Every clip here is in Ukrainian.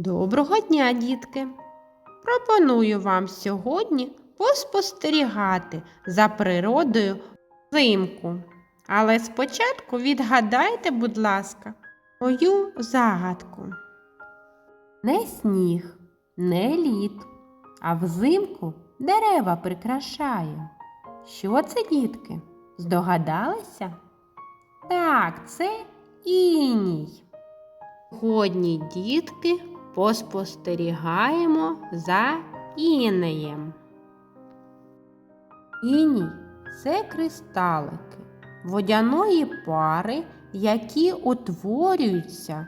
Доброго дня, дітки! Пропоную вам сьогодні поспостерігати за природою взимку. Але спочатку відгадайте, будь ласка, мою загадку. Не сніг, не лід, а взимку дерева прикрашає. Що це, дітки? Здогадалися? Так, це іній. Сьогодні, дітки, поспостерігаємо за інеєм. Іній це кристалики водяної пари, які утворюються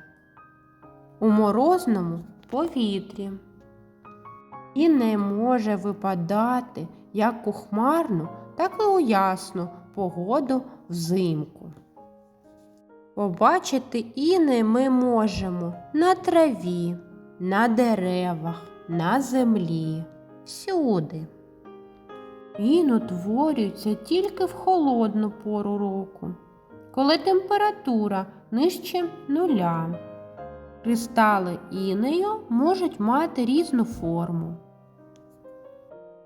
у морозному повітрі. І не може випадати як у хмарну, так і у ясну погоду взимку. Побачити іни ми можемо на траві, на деревах, на землі, всюди. Він утворюється тільки в холодну пору року, коли температура нижче нуля. Кристали інею можуть мати різну форму.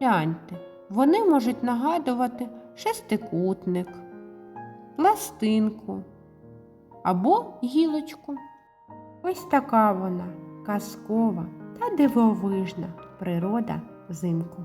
Гляньте, вони можуть нагадувати шестикутник, пластинку або гілочку. Ось така вона казкова та дивовижна природа взимку.